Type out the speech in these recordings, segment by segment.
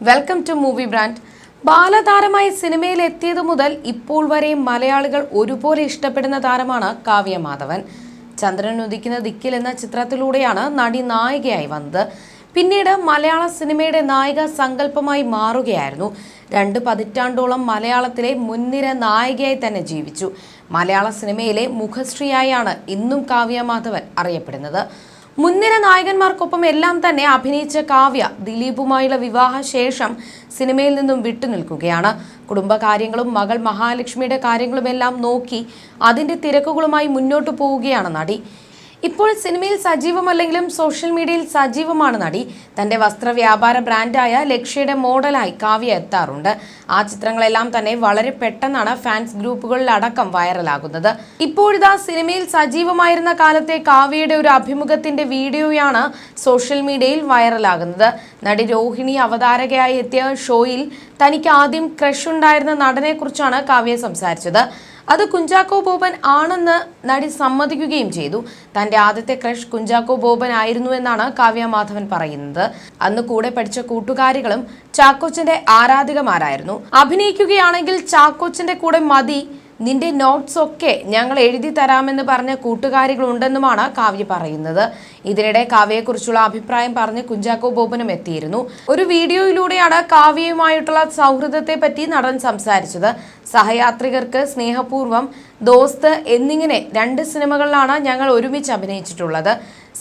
Welcome to movie brand ബാലതാരമായി സിനിമയിൽ എത്തിയതു മുതൽ ഇപ്പോൾ വരെ മലയാളികൾ ഒരുപോലെ ഇഷ്ടപ്പെടുന്ന താരമാണ് കാവ്യ മാധവൻ. ചന്ദ്രൻ ഉദിക്കുന്ന ദിക്കിൽ എന്ന ചിത്രത്തിലൂടെയാണ് നടി നായികയായി വന്നത്. പിന്നീട് മലയാള സിനിമയുടെ നായിക സങ്കല്പമായി മാറുകയായിരുന്നു. രണ്ട് പതിറ്റാണ്ടോളം മലയാളത്തിലെ മുൻനിര നായികയായി തന്നെ ജീവിച്ചു. മലയാള സിനിമയിലെ മുഖശ്രീയായാണ് ഇന്നും കാവ്യ മാധവൻ അറിയപ്പെടുന്നത്. മുൻനിര നായകന്മാർക്കൊപ്പം എല്ലാം തന്നെ അഭിനയിച്ച കാവ്യ ദിലീപുമായുള്ള വിവാഹ ശേഷം സിനിമയിൽ നിന്നും വിട്ടുനിൽക്കുകയാണ്. കുടുംബകാര്യങ്ങളും മകൾ മഹാലക്ഷ്മിയുടെ കാര്യങ്ങളുമെല്ലാം നോക്കി അതിന്റെ തിരക്കുകളുമായി മുന്നോട്ടു പോവുകയാണ് നടി. ഇപ്പോൾ സിനിമയിൽ സജീവമല്ലെങ്കിലും സോഷ്യൽ മീഡിയയിൽ സജീവമാണ് നടി. തന്റെ വസ്ത്രവ്യാപാര ബ്രാൻഡായ ലക്ഷ്യയുടെ മോഡലായി കാവ്യ എത്താറുണ്ട്. ആ ചിത്രങ്ങളെല്ലാം തന്നെ വളരെ പെട്ടെന്നാണ് ഫാൻസ് ഗ്രൂപ്പുകളിലടക്കം വൈറലാകുന്നത്. ഇപ്പോഴിതാ സിനിമയിൽ സജീവമായിരുന്ന കാലത്തെ കാവ്യയുടെ ഒരു അഭിമുഖത്തിന്റെ വീഡിയോയാണ് സോഷ്യൽ മീഡിയയിൽ വൈറലാകുന്നത്. നടി രോഹിണി അവതാരകയായി എത്തിയ ഷോയിൽ തനിക്ക് ആദ്യം ക്രഷ് ഉണ്ടായിരുന്ന നടനെ കുറിച്ചാണ് കാവ്യ സംസാരിച്ചത്. അത് കുഞ്ചാക്കോ ബോബൻ ആണെന്ന് നടി സമ്മതിക്കുകയും ചെയ്തു. തന്റെ ആദ്യത്തെ ക്രഷ് കുഞ്ചാക്കോ ബോബൻ ആയിരുന്നു എന്നാണ് കാവ്യ മാധവൻ പറയുന്നത്. അന്ന് കൂടെ പഠിച്ച കൂട്ടുകാരികളും ചാക്കോച്ചന്റെ ആരാധികമാരായിരുന്നു. അഭിനയിക്കുകയാണെങ്കിൽ ചാക്കോച്ചന്റെ കൂടെ മതി നിന്റെ നോട്ട്സ് ഒക്കെ ഞങ്ങൾ എഴുതി തരാമെന്ന് പറഞ്ഞ കൂട്ടുകാരികളുണ്ടെന്നുമാണ് കാവ്യ പറയുന്നത്. ഇതിനിടെ കാവ്യയെക്കുറിച്ചുള്ള അഭിപ്രായം പറഞ്ഞ് കുഞ്ചാക്കോ ബോബനും എത്തിയിരുന്നു. ഒരു വീഡിയോയിലൂടെയാണ് കാവ്യയുമായിട്ടുള്ള സൗഹൃദത്തെ പറ്റി നടൻ സംസാരിച്ചത്. സഹയാത്രികർക്ക് സ്നേഹപൂർവം ദോസ്ത് എന്നിങ്ങനെ രണ്ട് സിനിമകളിലാണ് ഞങ്ങൾ ഒരുമിച്ച് അഭിനയിച്ചിട്ടുള്ളത്.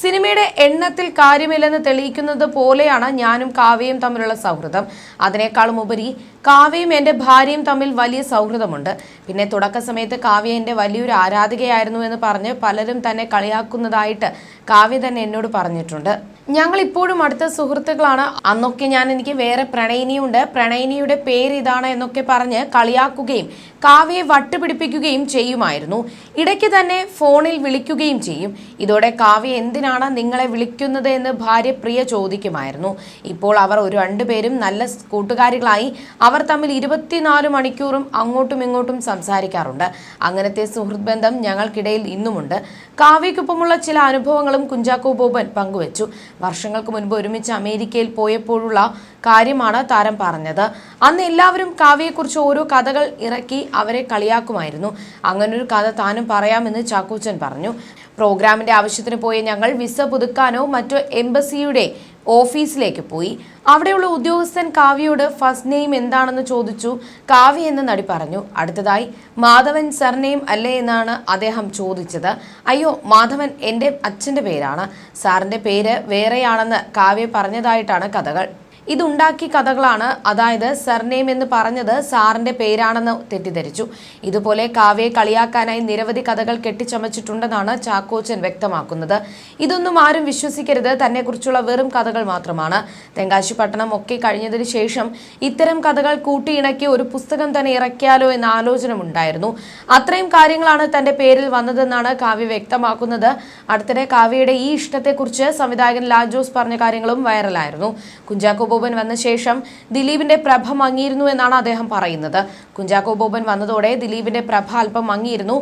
സിനിമയുടെ എണ്ണത്തിൽ കാര്യമില്ലെന്ന് തെളിയിക്കുന്നത് പോലെയാണ് ഞാനും കാവ്യയും തമ്മിലുള്ള സൗഹൃദം. അതിനേക്കാളും ഉപരി കാവ്യയും എന്റെ ഭാര്യയും തമ്മിൽ വലിയ സൗഹൃദമുണ്ട്. പിന്നെ തുടക്ക സമയത്ത് കാവ്യ എന്റെ വലിയൊരു ആരാധികയായിരുന്നു എന്ന് പറഞ്ഞ് പലരും തന്നെ കളിയാക്കുന്നതായിട്ട് കാവ്യ തന്നെ എന്നോട് പറഞ്ഞിട്ടുണ്ട്. ഞങ്ങൾ ഇപ്പോഴും അടുത്ത സുഹൃത്തുക്കളാണ്. അന്നൊക്കെ ഞാൻ എനിക്ക് വേറെ പ്രണയിനിയുണ്ട്. പ്രണയിനിയുടെ പേര് ഇതാണ് എന്നൊക്കെ പറഞ്ഞ് കളിയാക്കുകയും കാവ്യയെ വട്ടുപിടിപ്പിക്കുകയും ചെയ്യുമായിരുന്നു. ഇടയ്ക്ക് തന്നെ ഫോണിൽ വിളിക്കുകയും ചെയ്യും. ഇതോടെ കാവ്യ എന്തിനാണ് നിങ്ങളെ വിളിക്കുന്നത് എന്ന് ഭാര്യ പ്രിയ ചോദിക്കുമായിരുന്നു. ഇപ്പോൾ അവർ ഒരു രണ്ടുപേരും നല്ല കൂട്ടുകാരികളായി. അവർ തമ്മിൽ ഇരുപത്തിനാല് മണിക്കൂറും അങ്ങോട്ടും ഇങ്ങോട്ടും സംസാരിക്കാറുണ്ട്. അങ്ങനത്തെ സുഹൃത്ത് ബന്ധം ഞങ്ങൾക്കിടയിൽ ഇന്നുമുണ്ട്. കാവ്യക്കൊപ്പമുള്ള ചില അനുഭവങ്ങളും കുഞ്ചാക്കോ ബോബൻ പങ്കുവച്ചു. വർഷങ്ങൾക്ക് മുൻപ് ഒരുമിച്ച് അമേരിക്കയിൽ പോയപ്പോഴുള്ള കാര്യമാണ് താരം പറഞ്ഞത്. അന്ന് എല്ലാവരും കാവ്യയെക്കുറിച്ച് ഓരോ കഥകൾ ഇറക്കി അവരെ കളിയാക്കുമായിരുന്നു. അങ്ങനൊരു കഥ താനും പറയാമെന്ന് ചാക്കോച്ചൻ പറഞ്ഞു. പ്രോഗ്രാമിന്റെ ആവശ്യത്തിന് പോയ ഞങ്ങൾ വിസ പുതുക്കാനോ മറ്റോ എംബസിയുടെ ഓഫീസിലേക്ക് പോയി. അവിടെയുള്ള ഉദ്യോഗസ്ഥൻ കാവ്യയോട് ഫസ്റ്റ് നെയിം എന്താണെന്ന് ചോദിച്ചു. കാവ്യ എന്ന് നടി പറഞ്ഞു. അടുത്തതായി മാധവൻ സർനെയിം അല്ലേ എന്നാണ് അദ്ദേഹം ചോദിച്ചത്. അയ്യോ മാധവൻ എന്റെ അച്ഛന്റെ പേരാണ്. സാറിന്റെ പേര് വേറെയാണെന്ന് കാവ്യ പറഞ്ഞതായിട്ടാണ് കഥകൾ. ഇതുണ്ടാക്കി കഥകളാണ്. അതായത് സർനെയിം എന്ന് പറഞ്ഞത് സാറിന്റെ പേരാണെന്ന് തെറ്റിദ്ധരിച്ചു. ഇതുപോലെ കാവ്യയെ കളിയാക്കാനായി നിരവധി കഥകൾ കെട്ടിച്ചമച്ചിട്ടുണ്ടെന്നാണ് ചാക്കോച്ചൻ വ്യക്തമാക്കുന്നത്. ഇതൊന്നും ആരും വിശ്വസിക്കരുത്. തന്നെക്കുറിച്ചുള്ള വെറും കഥകൾ മാത്രമാണ്. തെങ്കാശിപ്പട്ടണം ഒക്കെ കഴിഞ്ഞതിന് ശേഷം ഇത്തരം കഥകൾ കൂട്ടിയിണക്കി ഒരു പുസ്തകം തന്നെ ഇറക്കിയാലോ എന്ന ആലോചന ഉണ്ടായിരുന്നു അത്രയും കാര്യങ്ങളാണ് തന്റെ പേരിൽ വന്നതെന്നാണ് കാവ്യ വ്യക്തമാക്കുന്നത്. അടുത്തിടെ കാവ്യയുടെ ഈ ഇഷ്ടത്തെക്കുറിച്ച് സംവിധായകൻ ലാജോസ് പറഞ്ഞ കാര്യങ്ങളും വൈറലായിരുന്നു. കുഞ്ചാക്കോ ബോബൻ വന്ന ശേഷം ദിലീപിന്റെ പ്രഭ മങ്ങിയിരുന്നു എന്നാണ് അദ്ദേഹം പറയുന്നത്. കുഞ്ചാക്കോ ബോബൻ വന്നതോടെ ദിലീപിന്റെ പ്രഭ അല്പം മങ്ങിയിരുന്നു.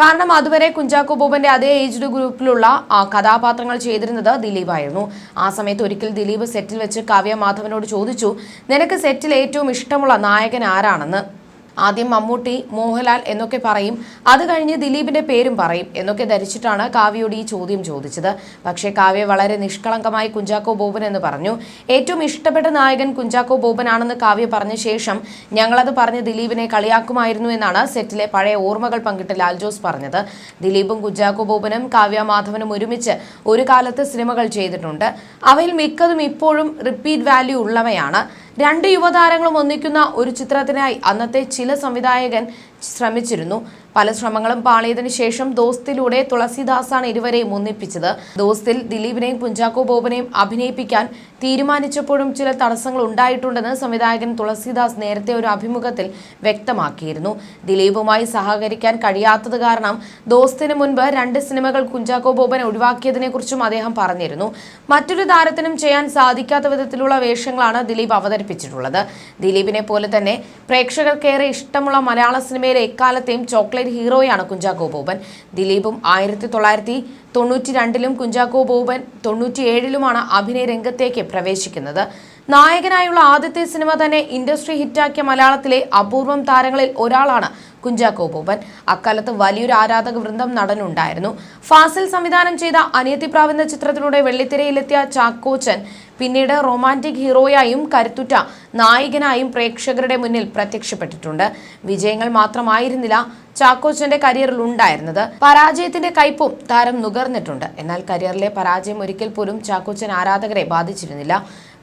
കാരണം അതുവരെ കുഞ്ചാക്കോ ബോബന്റെ അതേ ഏജ്ഡ് ഗ്രൂപ്പിലുള്ള കഥാപാത്രങ്ങൾ ചെയ്തിരുന്നത് ദിലീപായിരുന്നു. ആ സമയത്ത് ഒരിക്കൽ ദിലീപ് സെറ്റിൽ വെച്ച് കാവ്യ മാധവനോട് ചോദിച്ചു നിനക്ക് സെറ്റിൽ ഏറ്റവും ഇഷ്ടമുള്ള നായകൻ ആരാണെന്ന്? ആദ്യം മമ്മൂട്ടി മോഹൻലാൽ എന്നൊക്കെ പറയും. അത് കഴിഞ്ഞ് ദിലീപിന്റെ പേരും പറയും എന്നൊക്കെ ധരിച്ചിട്ടാണ് കാവ്യയോട് ഈ ചോദ്യം ചോദിച്ചത്. പക്ഷേ കാവ്യ വളരെ നിഷ്കളങ്കമായി കുഞ്ചാക്കോ ബോബൻ എന്ന് പറഞ്ഞു. ഏറ്റവും ഇഷ്ടപ്പെട്ട നായകൻ കുഞ്ചാക്കോ ബോബനാണെന്ന് കാവ്യ പറഞ്ഞ ശേഷം ഞങ്ങളത് പറഞ്ഞ് ദിലീപിനെ കളിയാക്കുമായിരുന്നു എന്നാണ് സെറ്റിലെ പഴയ ഓർമ്മകൾ പങ്കിട്ട് ലാൽ ജോസ് പറഞ്ഞത്. ദിലീപും കുഞ്ചാക്കോ ബോബനും കാവ്യ മാധവനും ഒരുമിച്ച് ഒരു കാലത്ത് സിനിമകൾ ചെയ്തിട്ടുണ്ട്. അവയിൽ മിക്കതും ഇപ്പോഴും റിപ്പീറ്റ് വാല്യൂ ഉള്ളവയാണ്. രണ്ട് യുവതാരങ്ങളും ഒന്നിക്കുന്ന ഒരു ചിത്രത്തിനായി അന്നത്തെ ചില സംവിധായകൻ ശ്രമിച്ചിരുന്നു. പല ശ്രമങ്ങളും പാളിയതിനു ശേഷം ദോസ്തിലൂടെ തുളസിദാസാണ് ഇരുവരെയും ഒന്നിപ്പിച്ചത്. ദോസ്തിൽ ദിലീപിനെയും കുഞ്ചാക്കോ ബോബനെയും അഭിനയിപ്പിക്കാൻ തീരുമാനിച്ചപ്പോഴും ചില തടസ്സങ്ങൾ ഉണ്ടായിട്ടുണ്ടെന്ന് സംവിധായകൻ തുളസിദാസ് നേരത്തെ ഒരു അഭിമുഖത്തിൽ വ്യക്തമാക്കിയിരുന്നു. ദിലീപുമായി സഹകരിക്കാൻ കഴിയാത്തത് കാരണം ദോസ്തിന് മുൻപ് രണ്ട് സിനിമകൾ കുഞ്ചാക്കോ ബോബനെ ഒഴിവാക്കിയതിനെ കുറിച്ചും അദ്ദേഹം പറഞ്ഞിരുന്നു. മറ്റൊരു താരത്തിനും ചെയ്യാൻ സാധിക്കാത്ത വിധത്തിലുള്ള വേഷങ്ങളാണ് ദിലീപ് അവതരിപ്പിച്ചിട്ടുള്ളത്. ദിലീപിനെ പോലെ തന്നെ പ്രേക്ഷകർക്കേറെ ഇഷ്ടമുള്ള മലയാള സിനിമയിലെ എക്കാലത്തെയും ചോക്ലേറ്റ് ഹീറോയാണ് കുഞ്ചാക്കോ ബോബൻ ദിലീപും ആയിരത്തി തൊള്ളായിരത്തി തൊണ്ണൂറ്റി രണ്ടിലും കുഞ്ചാക്കോ ബോബൻ തൊണ്ണൂറ്റിയേഴിലുമാണ് അഭിനയ രംഗത്തേക്ക് പ്രവേശിക്കുന്നത്. നായകനായുള്ള ആദ്യത്തെ സിനിമ തന്നെ ഇൻഡസ്ട്രി ഹിറ്റാക്കിയ മലയാളത്തിലെ അപൂർവം താരങ്ങളിൽ ഒരാളാണ് കുഞ്ചാക്കോ ബോബൻ. അക്കാലത്ത് വലിയൊരു ആരാധക വൃന്ദം നടനുണ്ടായിരുന്നു. ഫാസിൽ സംവിധാനം ചെയ്ത അനിയത്തിപ്രാവ് എന്ന ചിത്രത്തിലൂടെ വെള്ളിത്തിരയിലെത്തിയ ചാക്കോച്ചൻ പിന്നീട് റൊമാന്റിക് ഹീറോയായും കരുത്തുറ്റ നായകനായും പ്രേക്ഷകരുടെ മുന്നിൽ പ്രത്യക്ഷപ്പെട്ടിട്ടുണ്ട്. വിജയങ്ങൾ മാത്രമായിരുന്നില്ല ചാക്കോച്ചന്റെ കരിയറിൽ ഉണ്ടായിരുന്നത്. പരാജയത്തിന്റെ കയ്പും താരം നുകർന്നിട്ടുണ്ട്. എന്നാൽ കരിയറിലെ പരാജയം ഒരിക്കൽ പോലും ചാക്കോച്ചൻ ആരാധകരെ ബാധിച്ചിരുന്നില്ല.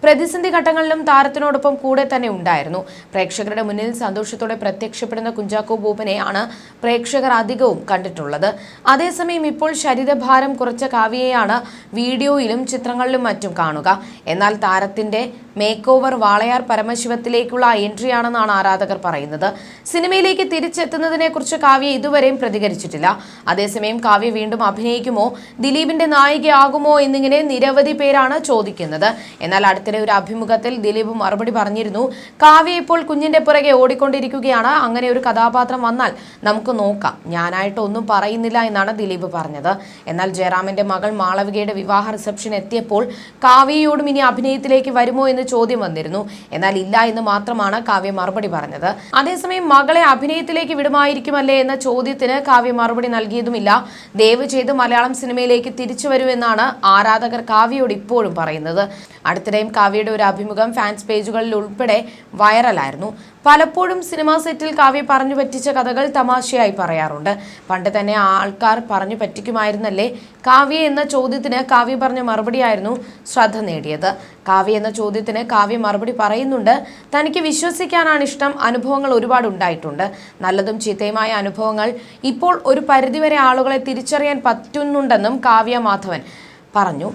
പ്രതിസന്ധി ഘട്ടങ്ങളിലും താരത്തിനോടൊപ്പം കൂടെ തന്നെ ഉണ്ടായിരുന്നു. പ്രേക്ഷകരുടെ മുന്നിൽ സന്തോഷത്തോടെ പ്രത്യക്ഷപ്പെടുന്ന കുഞ്ചാക്കോ ബോബനെ ആണ് പ്രേക്ഷകർ അധികവും കണ്ടിട്ടുള്ളത്. അതേസമയം ഇപ്പോൾ ശരീരഭാരം കുറച്ച കാവ്യയെയാണ് വീഡിയോയിലും ചിത്രങ്ങളിലും മറ്റും കാണുക. എന്നാൽ താരത്തിന്റെ മേക്ക് ഓവർ വാളയാർ പരമശിവത്തിലേക്കുള്ള എൻട്രിയാണെന്നാണ് ആരാധകർ പറയുന്നത്. സിനിമയിലേക്ക് തിരിച്ചെത്തുന്നതിനെ കുറിച്ച് കാവ്യ ഇതുവരെയും പ്രതികരിച്ചിട്ടില്ല. അതേസമയം കാവ്യ വീണ്ടും അഭിനയിക്കുമോ? ദിലീപിന്റെ നായികയാകുമോ എന്നിങ്ങനെ നിരവധി പേരാണ് ചോദിക്കുന്നത്. എന്നാൽ അടുത്തിടെ ഒരു അഭിമുഖത്തിൽ ദിലീപ് മറുപടി പറഞ്ഞിരുന്നു. കാവ്യ ഇപ്പോൾ കുഞ്ഞിന്റെ പുറകെ ഓടിക്കൊണ്ടിരിക്കുകയാണ്. അങ്ങനെ ഒരു കഥാപാത്രം വന്നാൽ നമുക്ക് നോക്കാം. ഞാനായിട്ട് ഒന്നും പറയുന്നില്ല എന്നാണ് ദിലീപ് പറഞ്ഞത്. എന്നാൽ ജയറാമിന്റെ മകൾ മാളവികയുടെ വിവാഹ റിസപ്ഷൻ എത്തിയപ്പോൾ കാവ്യയോടും ഇനി അഭിനയത്തിലേക്ക് വരുമോ എന്ന് ചോദ്യം വന്നിരുന്നു. എന്നാൽ ഇല്ല എന്ന് മാത്രമാണ് കാവ്യ മറുപടി പറഞ്ഞത്. അതേസമയം മകളെ അഭിനയത്തിലേക്ക് വിടുമായിരിക്കുമല്ലേ എന്ന ചോദ്യത്തിന് കാവ്യ മറുപടി നൽകിയതുമില്ല. ദയവ് ചെയ്ത് മലയാളം സിനിമയിലേക്ക് തിരിച്ചു വരുമെന്നാണ് ആരാധകർ കാവ്യയോട് ഇപ്പോഴും പറയുന്നത്. അടുത്തിടെയും കാവ്യയുടെ ഒരു അഭിമുഖം ഫാൻസ് പേജുകളിൽ ഉൾപ്പെടെ വൈറലായിരുന്നു. പലപ്പോഴും സിനിമാ സെറ്റിൽ കാവ്യ പറഞ്ഞു പറ്റിച്ച കഥകൾ തമാശയായി പറയാറുണ്ട്. പണ്ട് തന്നെ ആൾക്കാർ പറഞ്ഞു പറ്റിക്കുമായിരുന്നല്ലേ? കാവ്യ എന്ന ചോദ്യത്തിന് കാവ്യ പറഞ്ഞ മറുപടിയായിരുന്നു ശ്രദ്ധ നേടിയത്. കാവ്യ എന്ന ചോദ്യത്തിന് കാവ്യ മറുപടി പറയുന്നുണ്ട്. തനിക്ക് വിശ്വസിക്കാനാണ് ഇഷ്ടം. അനുഭവങ്ങൾ ഒരുപാട് ഉണ്ടായിട്ടുണ്ട്. നല്ലതും ചീത്തയുമായ അനുഭവങ്ങൾ ഇപ്പോൾ ഒരു പരിധിവരെ ആളുകളെ തിരിച്ചറിയാൻ പറ്റുന്നുണ്ടെന്നും കാവ്യ മാധവൻ പറഞ്ഞു.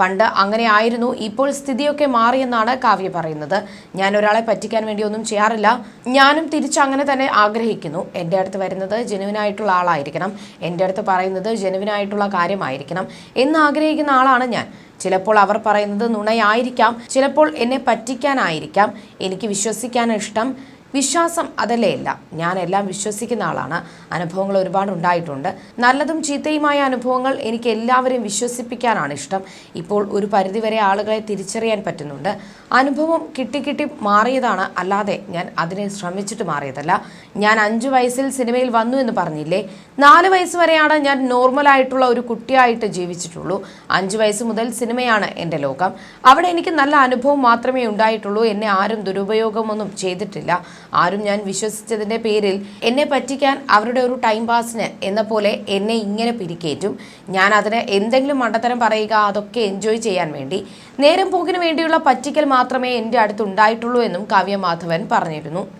പണ്ട് അങ്ങനെ ആയിരുന്നു. ഇപ്പോൾ സ്ഥിതിയൊക്കെ മാറിയെന്നാണ് കാവ്യ പറയുന്നത്. ഞാൻ ഒരാളെ പറ്റിക്കാൻ വേണ്ടി ഒന്നും ചെയ്യാറില്ല. ഞാനും തിരിച്ച് അങ്ങനെ തന്നെ ആഗ്രഹിക്കുന്നു. എന്റെ അടുത്ത് വരുന്നത് ജനുവിനായിട്ടുള്ള ആളായിരിക്കണം. എന്റെ അടുത്ത് പറയുന്നത് ജനുവിനായിട്ടുള്ള കാര്യമായിരിക്കണം എന്ന് ആഗ്രഹിക്കുന്ന ആളാണ് ഞാൻ. ചിലപ്പോൾ അവർ പറയുന്നത് നുണയായിരിക്കാം. ചിലപ്പോൾ എന്നെ പറ്റിക്കാനായിരിക്കാം. എനിക്ക് വിശ്വസിക്കാൻ ഇഷ്ടം. വിശ്വാസം അതല്ലേ ഇല്ല. ഞാൻ എല്ലാം വിശ്വസിക്കുന്ന ആളാണ്. അനുഭവങ്ങൾ ഒരുപാട് ഉണ്ടായിട്ടുണ്ട്. നല്ലതും ചീത്തയുമായ അനുഭവങ്ങൾ എനിക്ക് എല്ലാവരെയും വിശ്വസിപ്പിക്കാനാണ് ഇഷ്ടം. ഇപ്പോൾ ഒരു പരിധിവരെ ആളുകളെ തിരിച്ചറിയാൻ പറ്റുന്നുണ്ട്. അനുഭവം കിട്ടി കിട്ടി മാറിയതാണ്. അല്ലാതെ ഞാൻ അതിനെ ശ്രമിച്ചിട്ട് മാറിയതല്ല. ഞാൻ അഞ്ചു വയസ്സിൽ സിനിമയിൽ വന്നു എന്ന് പറഞ്ഞില്ലേ? നാല് വയസ്സ് വരെയാണ് ഞാൻ നോർമലായിട്ടുള്ള ഒരു കുട്ടിയായിട്ട് ജീവിച്ചിട്ടുള്ളൂ. അഞ്ചു വയസ്സ് മുതൽ സിനിമയാണ് എന്റെ ലോകം. അവിടെ എനിക്ക് നല്ല അനുഭവം മാത്രമേ ഉണ്ടായിട്ടുള്ളൂ. എന്നെ ആരും ദുരുപയോഗമൊന്നും ചെയ്തിട്ടില്ല. ആരും ഞാൻ വിശ്വസിച്ചതിന്റെ പേരിൽ എന്നെ പറ്റിക്കാൻ അവരുടെ ഒരു ടൈം പാസിന് എന്ന പോലെ എന്നെ ഇങ്ങനെ പിരിക്കേറ്റും. ഞാൻ അതിന് എന്തെങ്കിലും മണ്ടത്തരം പറയുക അതൊക്കെ എൻജോയ് ചെയ്യാൻ വേണ്ടി. നേരം പോക്കിന് വേണ്ടിയുള്ള പറ്റിക്കൽ മാത്രമേ എന്റെ അടുത്തുണ്ടായിട്ടുള്ളൂ എന്നും കാവ്യ മാധവൻ പറഞ്ഞിരുന്നു.